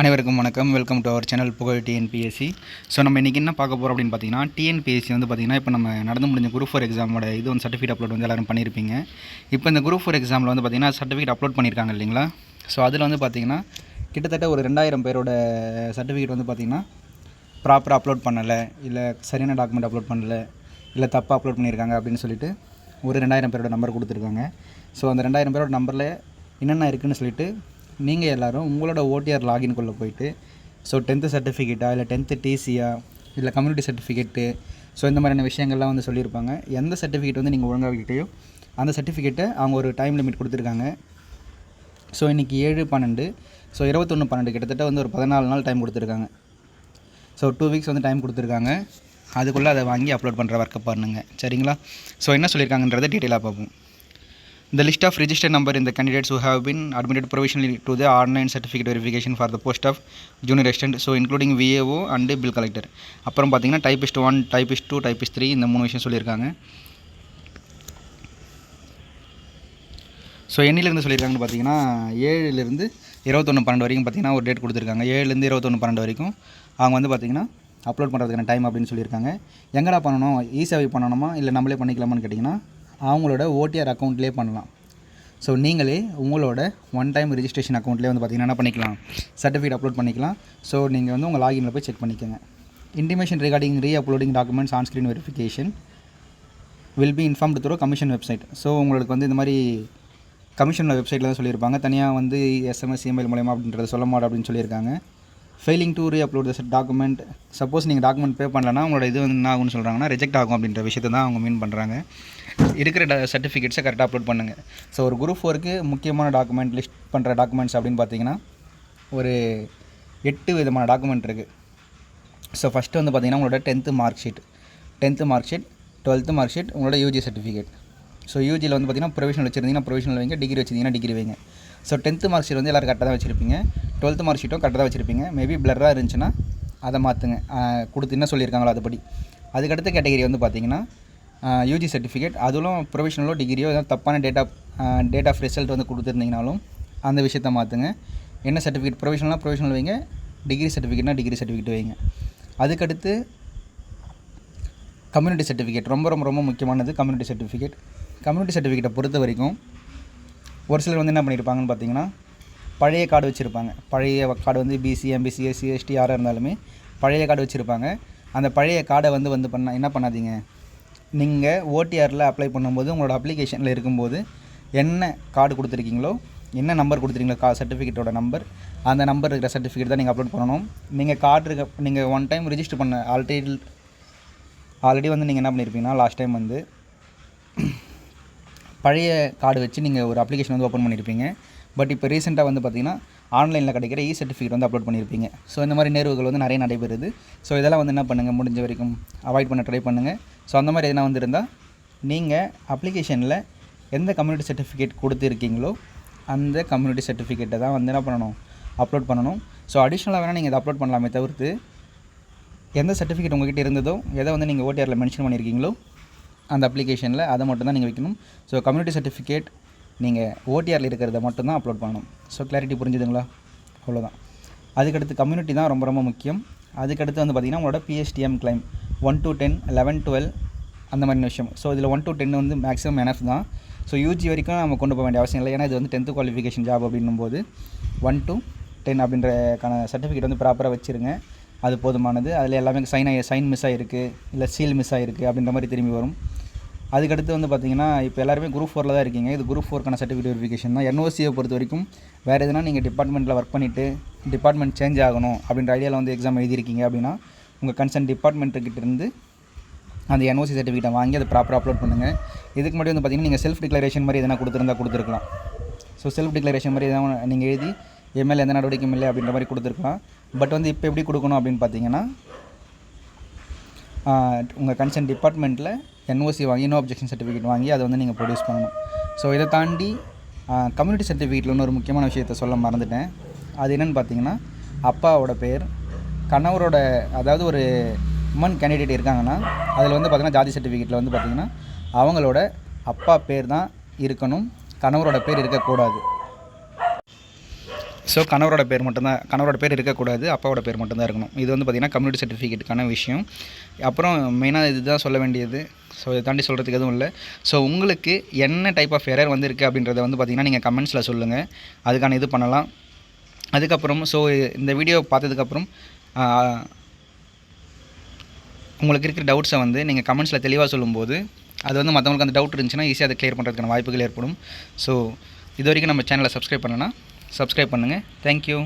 அனைவருக்கும் வணக்கம். Welcome to our channel Pugazh TNPSC so நம்ம இன்றைக்கி என்ன பார்க்க போகிறோம் அப்படின்னு பார்த்தீங்கன்னா டிஎன்பிஎஸ்சி வந்து பார்த்திங்கன்னா இப்போ நம்ம நடந்து முடிஞ்ச குரூப் ஃபோர் எக்ஸாமோட இது வந்து சர்டிஃபிகேட் அப்லோட் வந்து எல்லோரும் பண்ணியிருப்பீங்க. இப்போ இந்த குரூப் ஃபோர் எக்ஸாமில் வந்து பார்த்திங்கன்னா சர்டிஃபிகேட் அப்லோட் பண்ணியிருக்காங்க இல்லைங்களா? ஸோ அதில் வந்து பார்த்திங்கன்னா கிட்டத்தட்ட ஒரு ரெண்டாயிரம் பேரோட சர்டிஃபிகேட் வந்து பார்த்திங்கன்னா ப்ராப்பராக அப்லோட் பண்ணலை இல்லை சரியான டாக்குமெண்ட் அப்லோட் பண்ணலை இல்லை தப்பாக அப்லோட் பண்ணியிருக்காங்க அப்படின்னு சொல்லிட்டு ஒரு ரெண்டாயிரம் பேரோட நம்பர் கொடுத்துருக்காங்க. ஸோ அந்த ரெண்டாயிரம் பேரோட நம்பரில் என்னென்ன இருக்குதுன்னு சொல்லிட்டு நீங்கள் எல்லாரும் உங்களோட ஓடிஆர் லாகின்குள்ளே போயிட்டு ஸோ டென்த்து சர்டிஃபிகேட்டா இல்லை டென்த்து டிசியா இல்லை கம்யூனிட்டி சர்டிஃபிகேட்டு ஸோ இந்த மாதிரியான விஷயங்கள்லாம் வந்து சொல்லியிருப்பாங்க. எந்த சர்டிஃபிகேட் வந்து நீங்கள் ஒழுங்காக வைக்கிட்டையோ அந்த சர்டிஃபிகேட்டை அவங்க ஒரு டைம் லிமிட் கொடுத்துருக்காங்க. ஸோ இன்றைக்கி ஏழு பன்னெண்டு ஸோ இருபத்தொன்று பன்னெண்டு கிட்டத்தட்ட வந்து ஒரு பதினாலு நாள் டைம் கொடுத்துருக்காங்க. ஸோ டூ வீக்ஸ் வந்து டைம் கொடுத்துருக்காங்க. அதுக்குள்ளே அதை வாங்கி அப்லோட் பண்ணுற ஒர்க்கை பண்ணுங்க சரிங்களா? ஸோ என்ன சொல்லியிருக்காங்கன்றதை டீட்டெயிலாக பார்ப்போம். The list of registered number in the candidates who have been admitted provisionally to the online certificate verification for the post of junior assistant so including VAO and bill collector. அப்புறம் பார்த்தீங்கன்னா typist one typist two typist three இந்த மூணு விஷயம் சொல்லியிருக்காங்க. So எண்ணிலேருந்து சொல்லியிருக்காங்கன்னு பார்த்தீங்கன்னா ஏழுலேருந்து இருபத்தொன்று பன்னெண்டு வரைக்கும் பார்த்தீங்கன்னா ஒரு டேட் கொடுத்துருக்காங்க. ஏழுலேருந்து இருபத்தொன்று பன்னெண்டு வரைக்கும் அவங்க வந்து பார்த்தீங்கன்னா அப்லோட் பண்ணுறதுக்கான டைம் அப்படின்னு சொல்லியிருக்காங்க. எங்கடா பண்ணணும்? இ சேவை பண்ணணுமா? இல்லை நம்மளே பண்ணிக்கலாமான்னு கேட்டிங்கன்னா அவங்களோட ஓடிஆர் அக்கௌண்ட்லேயே பண்ணலாம். ஸோ நீங்களே உங்களோட ஒன் டைம் ரிஜிஸ்ட்ரேஷன் அக்கௌண்ட்லேயே வந்து பார்த்தீங்கன்னா என்ன பண்ணிக்கலாம்? சர்டிஃபிகேட் அப்லோட் பண்ணிக்கலாம். ஸோ நீங்கள் வந்து உங்கள் லாகினில் போய் செக் பண்ணிக்கோங்க. Intimation regarding re uploading documents on screen verification will be informed through commission website so உங்களுக்கு வந்து இந்த மாதிரி கமிஷன் வெப்சைட்டில் தான் சொல்லியிருப்பாங்க. தனியாக வந்து எஸ்எம்எஸ் இமெயில் மூலயமா அப்படின்றத சொல்ல மாட்டோம் அப்படின்னு சொல்லியிருக்காங்க. Failing to re upload the document suppose நீங்கள் டாக்குமெண்ட் பே பண்ணலன்னா உங்களோட இது வந்து என்ன ஆகும்னு சொல்கிறாங்கன்னா ரிஜெக்ட் ஆகும் அப்படின்ற விஷயத்தை தான் அவங்க மீன் பண்ணுறாங்க இருக்கிற சர்டிஃபிகேட்ஸை கரெக்டாக அப்லோட் பண்ணுங்கள் ஸோ ஒரு குரூப் ஃபோருக்கு முக்கியமான டாக்குமெண்ட் லிஸ்ட் பண்ணுற டாக்குமெண்ட்ஸ் அப்படின்னு பார்த்தீங்கன்னா ஒரு எட்டு விதமான டாக்குமெண்ட் இருக்குது ஸோ ஃபஸ்ட்டு வந்து பார்த்தீங்கன்னா உங்களோட tenth mark sheet tenth mark sheet twelfth mark sheet உங்களோட யூஜி சர்டிஃபிகேட் ஸோ யூஜியில் வந்து பார்த்தீங்கன்னா ப்ரொவிஷனல் வச்சிருந்தீங்கன்னா ப்ரொவிஷனல் வைங்க டிகிரி வச்சிருந்தீங்கன்னா டிகிரி வைங்க. ஸோ டென்த்து மார்க் ஷீட் வந்து எல்லோரும் கரெக்டாக தான் வச்சுருப்பீங்க. டுவெல்த்து மார்க் ஷீட்டும் கரெக்டாக தான் வச்சுருப்பீங்க. மேபி பிளராக இருந்துச்சுன்னா அதை மாற்றுங்க கொடுத்து என்ன சொல்லியிருக்காங்களோ அதுபடி. அதுக்கடுத்த கேட்டகரி வந்து பார்த்தீங்கன்னா யூஜி சர்டிஃபிகேட் அதுவும் ப்ரொவிஷனலோ டிகிரியோ ஏதாவது தப்பான date of date of result வந்து கொடுத்துருந்தீங்கனாலும் அந்த விஷயத்தை மாற்றுங்க என்ன சர்டிஃபிகேட் ப்ரொவிஷனலாக ப்ரொவிஷனல் வைங்க. டிகிரி சர்டிஃபிகேட்னா டிகிரி சர்டிஃபிகேட் வைங்க. அதுக்கடுத்து கம்யூனிட்டி சர்டிஃபிகேட் ரொம்ப ரொம்ப ரொம்ப முக்கியமானது கம்யூனிட்டி சர்டிஃபிகேட் கம்யூனிட்டி சர்டிஃபிகேட்டை பொறுத்த வரைக்கும் ஒரு சிலர் வந்து என்ன பண்ணியிருப்பாங்கன்னு பார்த்தீங்கன்னா பழைய கார்டு வச்சுருப்பாங்க. பழைய கார்டு வந்து பிசி எம்பிசி எஸ்சி எஸ்டி யாராக இருந்தாலுமே பழைய கார்டு வச்சுருப்பாங்க. அந்த பழைய கார்டை வந்து வந்து பண்ண என்ன பண்ணாதீங்க? நீங்கள் ஓடிஆரில் அப்ளை பண்ணும்போது உங்களோட அப்ளிகேஷனில் இருக்கும்போது என்ன கார்டு கொடுத்துருக்கீங்களோ என்ன நம்பர் கொடுத்துருக்கீங்களோ கா சர்டிஃபிகேட்டோட நம்பர் அந்த நம்பர் இருக்கிற சர்டிஃபிகேட் தான் நீங்கள் அப்லோட் பண்ணணும். நீங்கள் கார்டு இருக்க நீங்கள் ஒன் டைம் ரிஜிஸ்டர் பண்ண ஆல்ரெடி ஆல்ரெடி வந்து நீங்கள் என்ன பண்ணியிருப்பீங்கன்னா லாஸ்ட் டைம் வந்து பழைய கார்டு வச்சு நீங்கள் ஒரு அப்ளிகேஷன் வந்து ஓப்பன் பண்ணியிருப்பீங்க பட் இப்போ ரீசெண்டாக வந்து பார்த்தீங்கன்னா ஆன்லைனில் கிடைக்கிற இ சர்டிஃபிகேட் வந்து அப்லோட் பண்ணியிருப்பீங்க ஸோ இந்த மாதிரி நேர்வுகள் வந்து நிறைய நடைபெறுது. ஸோ இதெல்லாம் வந்து என்ன பண்ணுங்கள் முடிஞ்ச வரைக்கும் அவாய்ட் பண்ண ட்ரை பண்ணுங்கள் ஸோ அந்த மாதிரி எதனா வந்திருந்தால் நீங்கள் அப்ளிகேஷனில் எந்த கம்யூனிட்டி சர்டிஃபிகேட் கொடுத்துருக்கீங்களோ அந்த கம்யூனிட்டி சர்டிஃபிகேட்டை தான் வந்து என்ன பண்ணணும்? அப்லோட் பண்ணணும். ஸோ அடிஷ்னலாக வேணால் நீங்கள் இதை அப்லோட் பண்ணலாமே தவிர்த்து எந்த சர்டிஃபிகேட் உங்கள்கிட்ட இருந்ததோ எதை வந்து நீங்கள் ஓடிஆரில் மென்ஷன் பண்ணியிருக்கீங்களோ அந்த அப்ளிகேஷனில் அதை மட்டும் தான் நீங்கள் வைக்கணும். ஸோ கம்யூனிட்டி சர்டிஃபிகேட் நீங்கள் ஓடிஆரில் இருக்கிறத மட்டும் தான் அப்லோட் பண்ணணும். ஸோ கிளாரிட்டி புரிஞ்சுதுங்களா? அவ்வளோதான் அதுக்கடுத்து கம்யூனிட்டி தான் ரொம்ப ரொம்ப முக்கியம். அதுக்கடுத்து வந்து பார்த்திங்கன்னா உங்களோட PSTM claim one two ten eleven twelve அந்த மாதிரி விஷயம் ஸோ இதில் ஒன் டு டென் வந்து மேக்ஸிமம் எனஃப் தான். ஸோ யூஜி வரைக்கும் நம்ம கொண்டு போக வேண்டிய அவசியம் இல்லை. ஏன்னா இது வந்து டென்த்து குவாலிஃபிகேஷன் ஜாப் அப்படின்னும்போது ஒன் டு டென் அப்படின்றக்கான சர்டிஃபிகேட் வந்து ப்ராப்பராக வச்சுருங்க. அது போதுமானது. அதில் எல்லாமே சைன் ஆகி சைன் மிஸ் ஆகிருக்கு இல்லை சீல் மிஸ் ஆகிருக்கு அப்படின்ற மாதிரி திரும்பி வரும். அதுக்கடுத்து வந்து பார்த்தீங்கன்னா இப்போ எல்லாருமே குரூப் ஃபோரில் தான் இருக்கீங்க. இது குரூப் ஃபோர்க்கான சர்டிஃபிகேட் வெரிஃபிகேஷன் தான். என்ஓசியை பொறுத்த வரைக்கும் வேறு எதுனா நீங்கள் டிபார்ட்மெண்ட்டில் ஒர்க் பண்ணிவிட்டு டிபார்ட்மெண்ட் சேஞ்ச் ஆகணும் அப்படின்ற ஐடியாவில் வந்து எக்ஸாம் எழுதியிருக்கீங்க அப்படின்னா உங்கள் கன்சர்ன் டிபார்ட்மெண்ட்டுக்கிட்ட இருந்து அந்த என்ஓசி சர்டிஃபிகேட்டை வாங்கி அதை ப்ராப்பராக அப்லோட் பண்ணுங்கள் இதுக்கு முன்னாடி வந்து பார்த்தீங்கன்னா நீங்கள் செல்ஃப் டிக்ளரேஷன் மாதிரி எதனா கொடுத்துருந்தா கொடுத்துருக்கலாம். ஸோ செல்ஃப் டிக்ளரேஷன் மாதிரி எதனா நீங்கள் எழுதி எம்எல்ஏ எந்த நடவடிக்கையும் இல்லை அப்படின்ற மாதிரி கொடுத்துருக்கலாம். பட் வந்து இப்போ எப்படி கொடுக்கணும் அப்படின்னு பார்த்தீங்கன்னா உங்கள் கன்சர்ன் டிபார்ட்மெண்ட்டில் என்ஓசி வாங்கி நோ அப்ஜெக்ஷன் சர்டிஃபிகேட் வாங்கி அதை வந்து நீங்கள் ப்ரொடியூஸ் பண்ணணும். ஸோ இதை தாண்டி கம்யூனிட்டி சர்டிஃபிகேட்டில் இன்னொரு முக்கியமான விஷயத்த சொல்ல மறந்துட்டேன். அது என்னென்னு பார்த்தீங்கன்னா அப்பாவோட பேர் கணவரோட அதாவது ஒரு உமன் கேண்டிடேட் இருக்காங்கன்னா அதில் வந்து பார்த்திங்கன்னா ஜாதி சர்டிஃபிகேட்டில் வந்து பார்த்திங்கன்னா அவங்களோட அப்பா பேர் தான் இருக்கணும். கணவரோட பேர் இருக்கக்கூடாது. ஸோ கணவரோட பேர் மட்டும்தான் கணவரோட பேர் இருக்கக்கூடாது அப்பாவோட பேர் மட்டும்தான் இருக்கணும். இது வந்து பார்த்திங்கன்னா கம்யூனிட்டி சர்டிஃபிகேட்டுக்கான விஷயம். அப்புறம் மெயினாக இதுதான் சொல்ல வேண்டியது. ஸோ இதை தாண்டி சொல்கிறதுக்கு எதுவும் இல்லை. ஸோ உங்களுக்கு என்ன டைப் ஆஃப் எரர் வந்துருக்கு அப்படின்றத வந்து பார்த்திங்கன்னா நீங்கள் கமெண்ட்ஸில் சொல்லுங்கள் அதுக்கான இது பண்ணலாம். அதுக்கப்புறம் ஸோ இந்த வீடியோ பார்த்ததுக்கப்புறம் உங்களுக்கு இருக்கிற டவுட்ஸை வந்து நீங்கள் கமெண்ட்ஸில் தெளிவாக சொல்லும்போது அது வந்து மற்றவங்களுக்கு அந்த டவுட் இருந்துச்சுன்னா ஈஸியாக அதை கிளியர் பண்ணுறதுக்கான வாய்ப்புகள் ஏற்படும். ஸோ இது வரைக்கும் நம்ம சேனலை சப்ஸ்கிரைப் பண்ணலன்னா சப்ஸ்கிரைப் பண்ணுங்கள் தேங்க்யூ